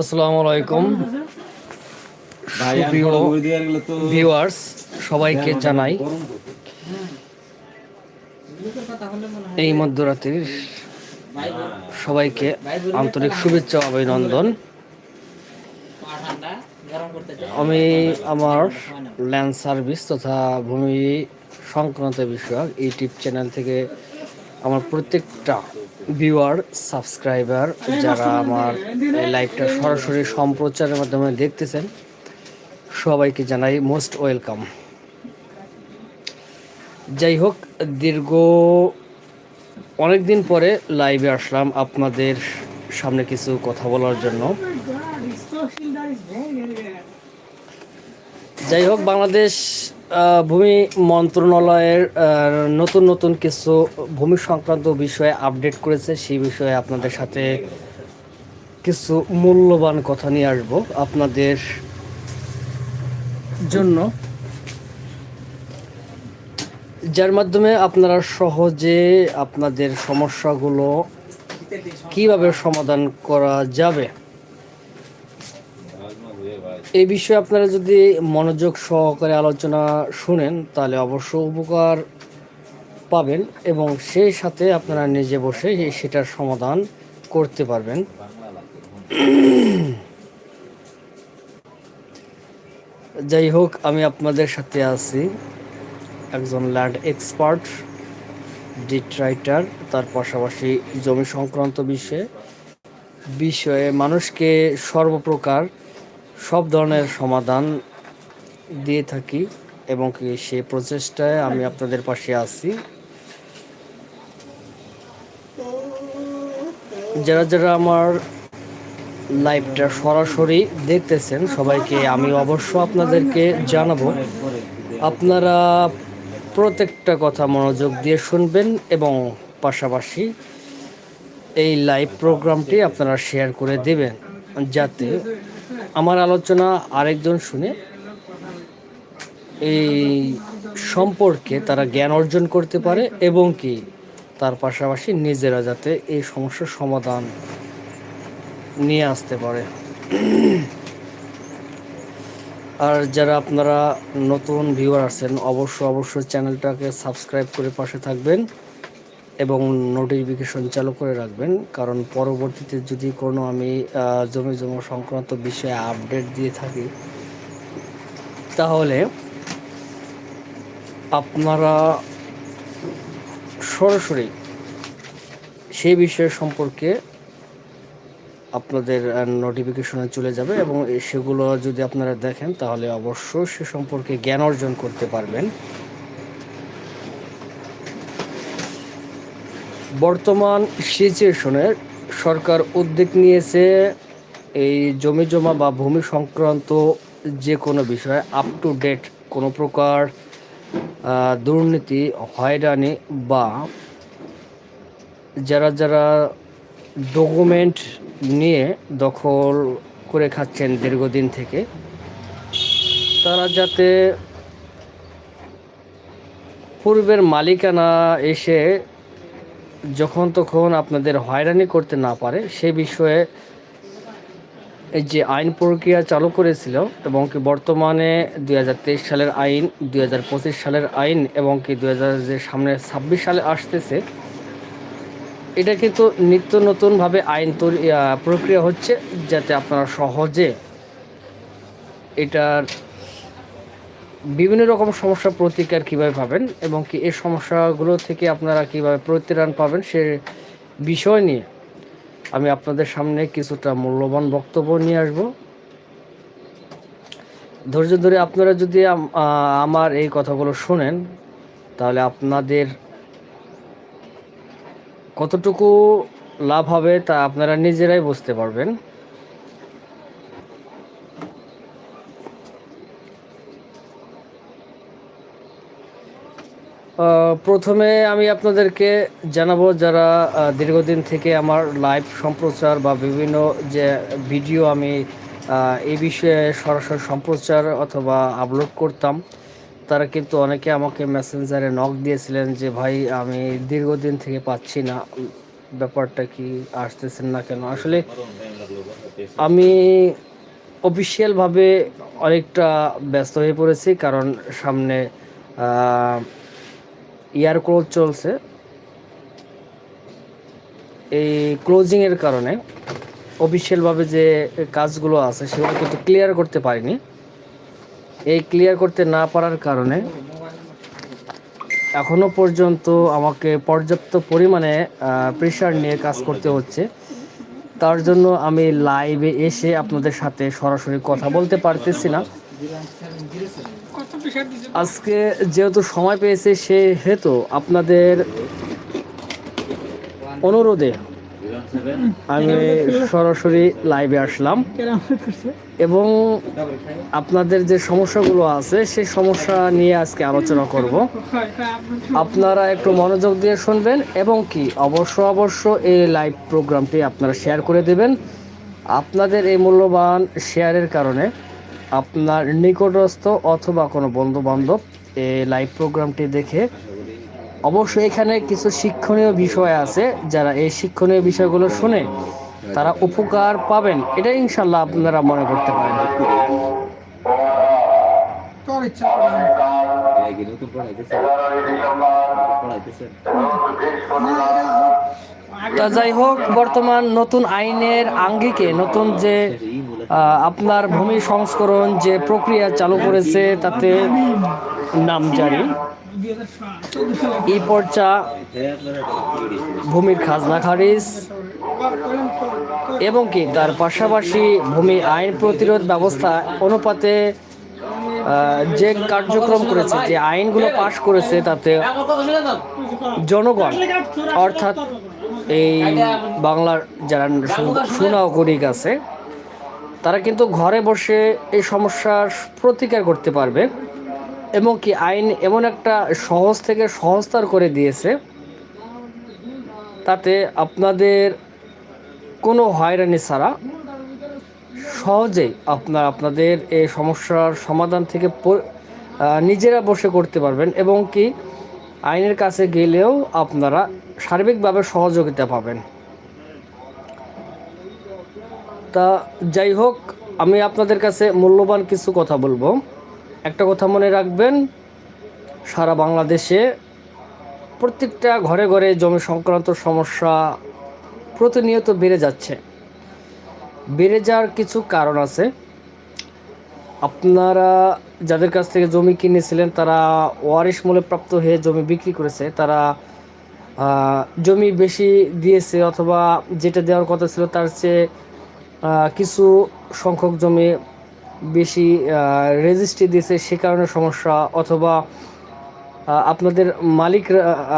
আসসালামু আলাইকুম। ভিউয়ার্স সবাইকে জানাই। এই মধ্যরাত্রির সবাইকে আন্তরিক শুভেচ্ছা অভিনন্দন। আমি আমার ল্যান্ড সার্ভিস তথা ভূমি সংক্রান্ত বিষয়ক ইউটিউব চ্যানেল থেকে আমার প্রত্যেকটা ভিউয়ার, সাবস্ক্রাইবার, যারা আমার এই লাইভটা সরাসরি সম্প্রচারের মাধ্যমে দেখতেছেন, সবাইকে জানাই মোস্ট ওয়েলকাম। যাই হোক, দীর্ঘ অনেক দিন পরে লাইভে আসলাম আপনাদের সামনে কিছু কথা বলার জন্য। যাই হোক, বাংলাদেশ ভূমি মন্ত্রণালয়ের নতুন নতুন কিছু ভূমি সংক্রান্ত বিষয়ে আপডেট করেছে, সেই বিষয়ে আপনাদের সাথে কিছু মূল্যবান কথা নিয়ে আসব আপনাদের জন্য। যার মাধ্যমে আপনারা সহজে আপনাদের সমস্যাগুলো কীভাবে সমাধান করা যাবে? এই বিষয়ে আপনারা যদি মনোযোগ সহকারে আলোচনা শুনেন, তাহলে অবশ্য উপকার পাবেন এবং সেই সাথে আপনারা নিজে বসে সেটার সমাধান করতে পারবেন। যাই হোক, আমি আপনাদের সাথে আছি একজন ল্যান্ড এক্সপার্ট, ডিট রাইটার, তার পাশাপাশি জমি সংক্রান্ত বিষয়ে বিষয়ে মানুষকে সর্বপ্রকার সব ধরনের সমাধান দিয়ে থাকি এবং কি সেই প্রচেষ্টায় আমি আপনাদের পাশে আছি। যারা যারা আমার লাইভটা সরাসরি দেখতেছেন, সবাইকে আমি অবশ্য আপনাদেরকে জানাব। আপনারা প্রত্যেকটা কথা মনোযোগ দিয়ে শুনবেন এবং পাশাপাশি এই লাইভ প্রোগ্রামটি আপনারা শেয়ার করে দেবেন, যাতে আমার আলোচনা আরেকজন শুনে এই সম্পর্কে তারা জ্ঞান অর্জন করতে পারে এবং কি তার পাশাপাশি নিজেরা যাতে এই সমস্যার সমাধান নিয়ে আসতে পারে। আর যারা আপনারা নতুন ভিউয়ার আছেন অবশ্য অবশ্যই চ্যানেলটাকে সাবস্ক্রাইব করে পাশে থাকবেন। এবং নোটিফিকেশন চালু করে রাখবেন। কারণ পরবর্তীতে যদি কোনো আমি জমি জমা সংক্রান্ত বিষয়ে আপডেট দিয়ে থাকি, তাহলে আপনারা সরাসরি সেই বিষয় সম্পর্কে আপনাদের নোটিফিকেশনে চলে যাবে এবং সেগুলো যদি আপনারা দেখেন, তাহলে অবশ্যই সে সম্পর্কে জ্ঞান অর্জন করতে পারবেন। বর্তমান সিচুয়েশনে সরকার উদ্যোগ নিয়েছে এই জমি জমা বা ভূমি সংক্রান্ত যে কোনো বিষয়ে আপ টু ডেট কোনো প্রকার দুর্নীতি, হয়রানি বা যারা যারা ডকুমেন্ট নিয়ে দখল করে খাচ্ছেন দীর্ঘদিন থেকে, তারা যাতে পূর্বের মালিকানা এসে যখন তখন আপনাদের হয়রানি করতে না পারে, সে বিষয়ে এই যে আইন প্রক্রিয়া চালু করেছিল এবং কি বর্তমানে দুই হাজার তেইশ সালের আইন, দুই হাজার পঁচিশ সালের আইন এবং কি দুই হাজার যে সামনে ছাব্বিশ সালে আসতেছে, এটা কিন্তু নিত্য নতুনভাবে আইন তৈরি প্রক্রিয়া হচ্ছে যাতে আপনারা সহজে এটার বিভিন্ন রকম সমস্যা প্রতিকার কীভাবে পাবেন এবং কি এই সমস্যাগুলো থেকে আপনারা কীভাবে প্রতিরান পাবেন সে বিষয় নিয়ে আমি আপনাদের সামনে কিছুটা মূল্যবান বক্তব্য নিয়ে আসব। ধৈর্য ধরে আপনারা যদি আমার এই কথাগুলো শোনেন, তাহলে আপনাদের কতটুকু লাভ হবে তা আপনারা নিজেরাই বুঝতে পারবেন। প্রথমে আমি আপনাদেরকে জানাব যারা দীর্ঘদিন থেকে আমার লাইভ সম্প্রচার বা বিভিন্ন যে ভিডিও আমি এই বিষয়ে সরাসরি সম্প্রচার অথবা আপলোড করতাম, তারা কিন্তু অনেকে আমাকে মেসেঞ্জারে নক দিয়েছিলেন যে, ভাই, আমি দীর্ঘদিন থেকে পাচ্ছি না। ব্যাপারটা কি আসতেছেন না কেন? আসলে আমি অফিসিয়ালভাবে অনেকটা ব্যস্ত হয়ে পড়েছি, কারণ সামনে ইয়ার ক্লোজ চলছে। এই ক্লোজিংয়ের কারণে অফিসিয়ালভাবে যে কাজগুলো আছে সেগুলো কিন্তু ক্লিয়ার করতে পারিনি। এই ক্লিয়ার করতে না পারার কারণে এখনও পর্যন্ত আমাকে পর্যাপ্ত পরিমাণে প্রেশার নিয়ে কাজ করতে হচ্ছে। তার জন্য আমি লাইভে এসে আপনাদের সাথে সরাসরি কথা বলতে পারতেছি না। আজকে যেহেতু সময় পেয়েছে সেহেতু আপনাদের অনুরোধে আমি সরাসরি লাইভে আসলাম। এবং আপনাদের যে সমস্যাগুলো আছে, সেই সমস্যা নিয়ে আজকে আলোচনা করব। আপনারা একটু মনোযোগ দিয়ে শুনবেন এবং কি, অবশ্য অবশ্য এই লাইভ প্রোগ্রামটি আপনারা শেয়ার করে দেবেন। আপনাদের এই মূল্যবান শেয়ারের কারণে আপনার নিকটস্থ অথবা কোনো বন্ধু বান্ধব এই লাইভ প্রোগ্রামটি দেখে অবশ্যই এখানে কিছু শিক্ষণীয় বিষয় আছে। যারা এই শিক্ষণীয় বিষয়গুলো শুনে তারা উপকার পাবেন এটা ইনশাল্লাহ আপনারা মনে করতে পারেন। তোর ইচ্ছা তা যাই হোক, বর্তমান নতুন আইনের আঙ্গিকে, নতুন যে আপনার ভূমি সংস্করণ যে প্রক্রিয়া চালু করেছে, তাতে নামজারি ই পর্চা, ভূমির খাজনা খারিজ, এবং কি তার পাশাপাশি ভূমি আইন প্রতিরোধ ব্যবস্থা অনুপাতে যে কার্যক্রম করেছে, যে আইনগুলো পাশ করেছে, তাতে জনগণ, অর্থাৎ এই বাংলার যারা সু- সুনাগরিক আছে, তারা কিন্তু ঘরে বসে এই সমস্যার প্রতিকার করতে পারবে। এবং কি আইন এমন একটা সহজ থেকে সহজতর করে দিয়েছে, তাতে আপনাদের কোনো হয়রানি ছাড়া সহজেই আপনার আপনাদের এই সমস্যার সমাধান থেকে নিজেরা বসে করতে পারবেন। এবং কি আইনের কাছে গেলেও আপনারা সার্বিকভাবে সহযোগিতা পাবেন। তা যাই হোক, আমি আপনাদের কাছে মূল্যবান কিছু কথা বলব। একটা কথা মনে রাখবেন, সারা বাংলাদেশে প্রত্যেকটা ঘরে ঘরে জমি সংক্রান্ত সমস্যা প্রতিনিয়ত বেড়ে যাচ্ছে। বেড়ে যাওয়ার কিছু কারণ আছে। আপনারা যাদের কাছ থেকে জমি কিনেছিলেন, তারা ওয়ারিশ মূল্যে প্রাপ্ত হয়ে জমি বিক্রি করেছে। তারা জমি বেশি দিয়েছে অথবা যেটা দেওয়ার কথা ছিল তার চেয়ে কিছু সংখ্যক জমি বেশি রেজিস্ট্রি দিয়েছে সে কারণে সমস্যা। অথবা আপনাদের মালিক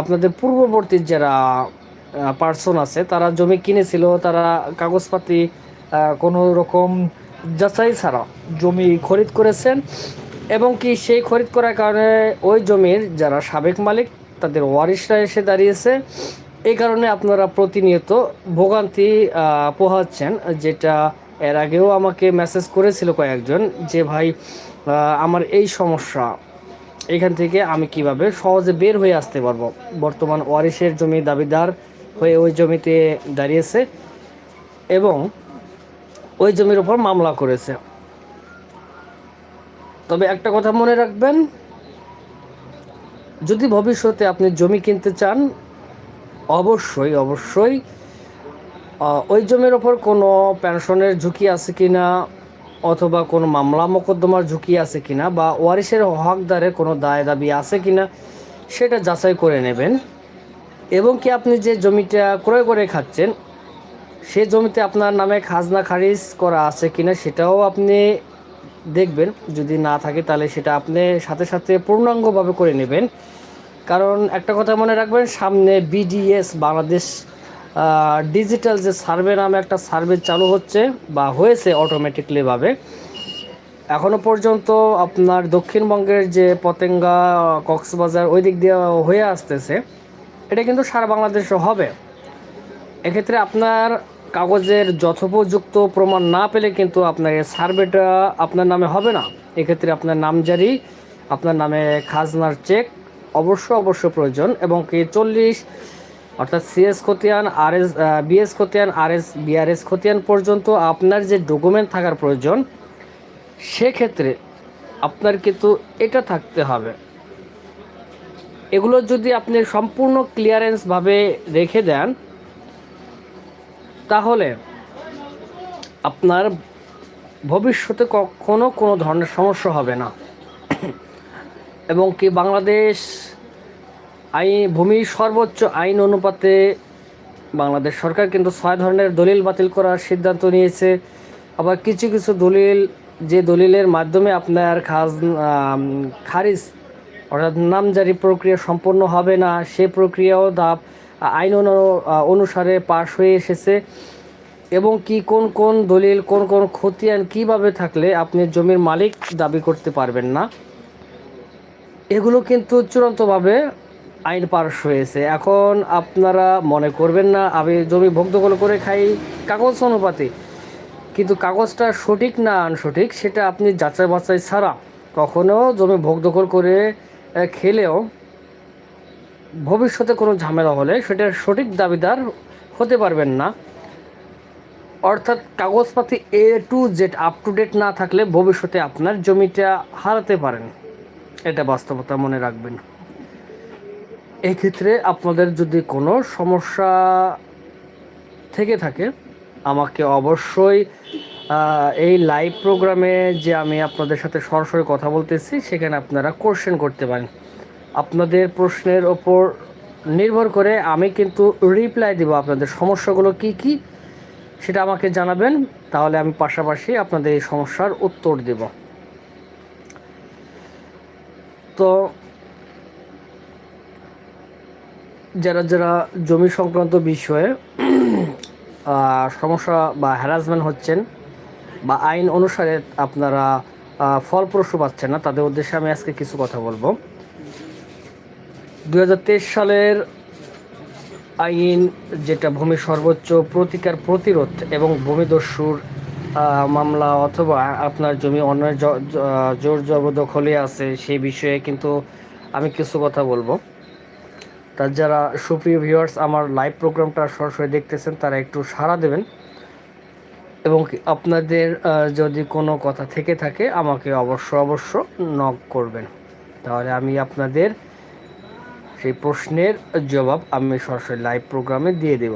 আপনাদের পূর্ববর্তী যারা পার্সন আছে, তারা জমি কিনেছিল, তারা কাগজপাতি কোনো রকম যাচাই ছাড়া জমি খরিদ করেছেন এবং কি সেই খরিদ করার কারণে ওই জমির যারা সাবেক মালিক, তাদের ওয়ারিশরা এসে দাঁড়িয়েছে। এই কারণে আপনারা প্রতিনিয়ত ভোগান্তি পোহাচ্ছেন, যেটা এর আগেও আমাকে মেসেজ করেছিল কয়েকজন যে, ভাই আমার এই সমস্যা। এখান থেকে আমি কীভাবে সহজে বের হয়ে আসতে পারব? বর্তমান ওয়ারিশের জমি দাবিদার হয়ে ওই জমিতে দাঁড়িয়েছে এবং ওই জমির ওপর মামলা করেছে। তবে একটা কথা মনে রাখবেন, যদি ভবিষ্যতে আপনি জমি কিনতে চান, অবশ্যই অবশ্যই ওই জমির ওপর কোনো পেনশনের ঝুঁকি আছে কি না অথবা কোনো মামলা মোকদ্দমার ঝুঁকি আছে কি না বা ওয়ারিশের হকদারের কোনো দায় দাবি আছে কি না সেটা যাচাই করে নেবেন। এবং কি আপনি যে জমিটা ক্রয় করে খাচ্ছেন সে জমিতে আপনার নামে খাজনা খারিজ করা আছে কিনা সেটাও আপনি দেখবেন। যদি না থাকে তাহলে সেটা আপনি সাথে সাথে পূর্ণাঙ্গভাবে করে নেবেন। কারণ একটা কথা মনে রাখবেন, সামনে বিডিএস বাংলাদেশ ডিজিটাল যে সার্ভে নামে একটা সার্ভে চালু হচ্ছে বা হয়েছে অটোমেটিকলিভাবে এখনও পর্যন্ত আপনার দক্ষিণবঙ্গের যে পতেঙ্গা, কক্সবাজার ওই দিক দিয়ে হয়ে আসতেছে। এটা কিন্তু সারা বাংলাদেশে হবে। এক্ষেত্রে আপনার কাগজের যথোপযুক্ত প্রমাণ না পেলে কিন্তু আপনার সার্ভেটা আপনার নামে হবে না। এক্ষেত্রে আপনার নামজারি আপনার নামে খাজনার চেক অবশ্য অবশ্য প্রয়োজন এবং কি চল্লিশ, অর্থাৎ সিএস খতিয়ান আর এস বিএস খতিয়ান আর এস বিআরএস খতিয়ান পর্যন্ত আপনার যে ডকুমেন্ট থাকার প্রয়োজন, সেক্ষেত্রে আপনার কিন্তু এটা থাকতে হবে। এগুলো যদি আপনি সম্পূর্ণ ক্লিয়ারেন্সভাবে রেখে দেন তাহলে আপনার ভবিষ্যতে কখনো কোনো ধরনের সমস্যা হবে না। এবং কি বাংলাদেশ আইন, ভূমি সর্বোচ্চ আইন অনুপাতে বাংলাদেশ সরকার কিন্তু ছয় ধরনের দলিল বাতিল করার সিদ্ধান্ত নিয়েছে। আবার কিছু কিছু দলিল, যে দলিলের মাধ্যমে আপনার খাজ খারিজ অর্থাৎ নামজারি প্রক্রিয়া সম্পন্ন হবে না, সে প্রক্রিয়াও দাপ আইন অনুসারে পাশ হয়ে এসেছে। এবং কি, কোন কোন দলিল, কোন কোন খতিয়ান কীভাবে থাকলে আপনি জমির মালিক দাবি করতে পারবেন না? এগুলো কিন্তু চূড়ান্তভাবে আইন পাশ হয়েছে। এখন আপনারা মনে করবেন না, আমি জমি ভোগদখল করে খাই, কাগজ অনুপাতে। কিন্তু কাগজটা সঠিক না আনসঠিক, সেটা আপনি যাচাই বাছাই ছাড়া কখনও জমি ভোগদখল করে খেলেও ভবিষ্যতে কোনো ঝামেলা হলে সেটার সঠিক দাবিদার হতে পারবেন না। অর্থাৎ কাগজপাতি A to Z up to date না থাকলে ভবিষ্যতে আপনার জমিটা হারাতে পারেন। এটা বাস্তবতা মনে রাখবেন। এক্ষেত্রে আপনাদের যদি কোনো সমস্যা থেকে থাকে, আমাকে অবশ্যই এই লাইভ প্রোগ্রামে যে আমি আপনাদের সাথে সরাসরি কথা বলতেছি, সেখানে আপনারা কোশ্চেন করতে পারেন। আপনাদের প্রশ্নের ওপর নির্ভর করে আমি কিন্তু রিপ্লাই দেবো আপনাদের। সমস্যাগুলো কি কি সেটা আমাকে জানাবেন, তাহলে আমি পাশাপাশি আপনাদের এই সমস্যার উত্তর দেব। তো যারা যারা জমি সংক্রান্ত বিষয়ে সমস্যা বা হ্যারাসমেন্ট হচ্ছেন বা আইন অনুসারে আপনারা ফলপ্রসূ পাচ্ছেন না, তাদের উদ্দেশ্যে আমি আজকে কিছু কথা বলব। দু হাজার তেইশ সালের আইন যেটা ভূমি সর্বোচ্চ প্রতিকার প্রতিরোধ এবং ভূমিদস্যুর মামলা অথবা আপনার জমি অন্য জ- জ- আহ, জোর জবরদখলে আছে সেই বিষয়ে কিন্তু আমি কিছু কথা বলব। তার যারা সুপ্রিয় ভিউয়ার্স আমার লাইভ প্রোগ্রামটা সরাসরি দেখতেছেন তারা একটু সাড়া দেবেন। এবং আপনাদের যদি কোনো কথা থেকে থাকে আমাকে অবশ্য অবশ্য নক করবেন। তাহলে আমি আপনাদের সেই প্রশ্নের জবাব আমি সরাসরি লাইভ প্রোগ্রামে দিয়ে দেব।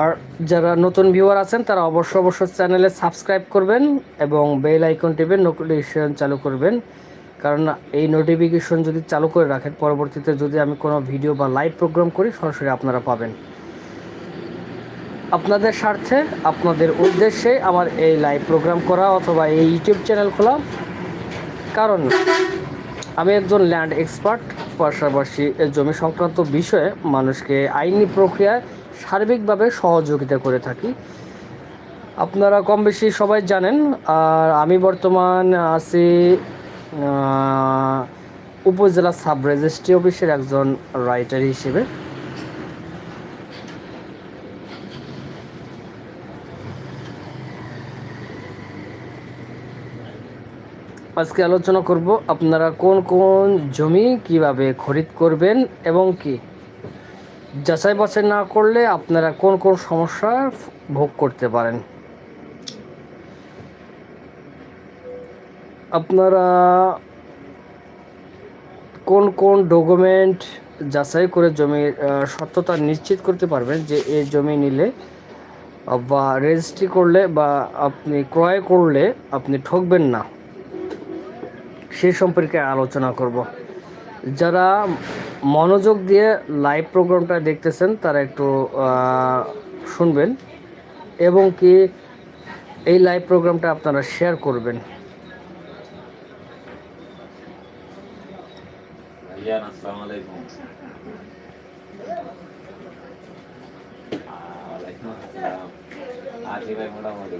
আর যারা নতুন ভিউয়ার আছেন, তারা অবশ্য অবশ্য চ্যানেলে সাবস্ক্রাইব করবেন এবং বেল আইকন টিপে নোটিফিকেশন চালু করবেন। কারণ এই নোটিফিকেশন যদি চালু করে রাখেন, পরবর্তীতে যদি আমি কোনো ভিডিও বা লাইভ প্রোগ্রাম করি, সরাসরি আপনারা পাবেন। আপনাদের স্বার্থে, আপনাদের উদ্দেশ্যে আমার এই লাইভ প্রোগ্রাম করা অথবা এই ইউটিউব চ্যানেল খোলা কারণ আমি একজন ল্যান্ড এক্সপার্ট পাশাপাশি জমি সংক্রান্ত বিষয়ে মানুষকে আইনি প্রক্রিয়ায় সার্বিকভাবে সহযোগিতা করে থাকি। আপনারা কম বেশি সবাই জানেন, আর আমি বর্তমান আছি উপজেলা সাব রেজিস্ট্রি অফিসের একজন রাইটার হিসেবে। আজকে আলোচনা করব আপনারা কোন কোন জমি কীভাবে খরিদ করবেন এবং কি? যাচাই বাছাই না করলে আপনারা কোন কোন সমস্যা ভোগ করতে পারেন? আপনারা কোন কোন ডকুমেন্ট যাচাই করে জমির সত্যতা নিশ্চিত করতে পারবেন যে এই জমি নিলে বা রেজিস্ট্রি করলে বা আপনি ক্রয় করলে আপনি ঠকবেন না। সে সম্পর্কে আলোচনা করব। যারা মনোযোগ দিয়ে লাইভ প্রোগ্রামটা দেখতেছেন, তারা একটু শুনবেন এবং কি এই লাইভ প্রোগ্রামটা আপনারা শেয়ার করবেন। আছি ভাই মোটামুটি